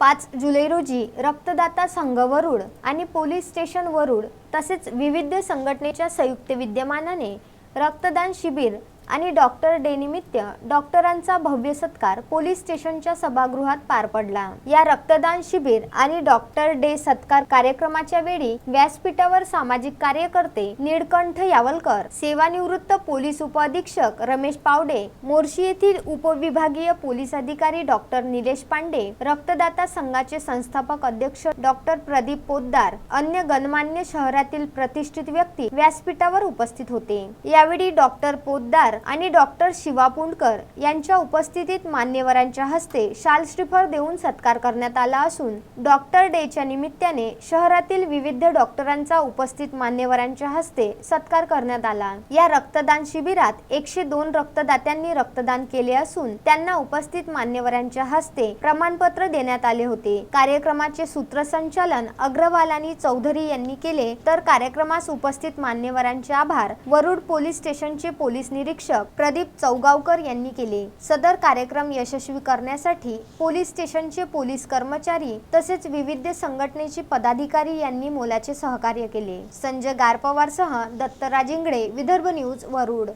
पाच जुलै रोजी रक्तदाता संघ वरुड आणि पोलीस स्टेशन वरुड तसेच विविध संघटनेच्या संयुक्त विद्यमानाने रक्तदान शिबिर आणि डॉक्टर डे निमित्त डॉक्टरांचा भव्य सत्कार पोलीस स्टेशनच्या सभागृहात पार पडला. या रक्तदान शिबिर आणि डॉक्टर डे सत्कार कार्यक्रमाच्या वेळी व्यासपीठावर सामाजिक कार्यकर्ते निळकंठ यावलकर सेवानिवृत्त पोलीस उपअधीक्षक रमेश पावडे मोर्शी येथील उपविभागीय पोलीस अधिकारी डॉक्टर निलेश पांडे रक्तदाता संघाचे संस्थापक अध्यक्ष डॉक्टर प्रदीप पोद्दार अन्य गणमान्य शहरातील प्रतिष्ठित व्यक्ती व्यासपीठावर उपस्थित होते. यावेळी डॉक्टर पोद्दार आणि डॉक्टर शिवा पुंडकर यांच्या उपस्थितीत मान्यवरांच्या हस्ते शालश्रीफळ देऊन सत्कार करण्यात आला असून डॉक्टर डेच्या निमित्ताने शहरातील विविध डॉक्टरांचा उपस्थित मान्यवरांच्या हस्ते सत्कार करण्यात आला. या रक्तदान शिबिरात एकशे दोन रक्तदात्यांनी रक्तदान केले असून त्यांना उपस्थित मान्यवरांच्या हस्ते प्रमाणपत्र देण्यात आले होते. कार्यक्रमाचे सूत्रसंचालन अग्रवाल आणि चौधरी यांनी केले. तर कार्यक्रमास उपस्थित मान्यवरांचे आभार. वरुड पोलीस स्टेशनचे पोलीस निरीक्षक प्रदीप चौगावकर यांनी केले. सदर कार्यक्रम यशस्वी करण्यासाठी पोलीस स्टेशनचे पोलीस कर्मचारी तसेच विविध संघटनेचे पदाधिकारी यांनी मोलाचे सहकार्य केले. संजय गारपवारसह दत्तराज इंगळे विदर्भ न्यूज वरुड.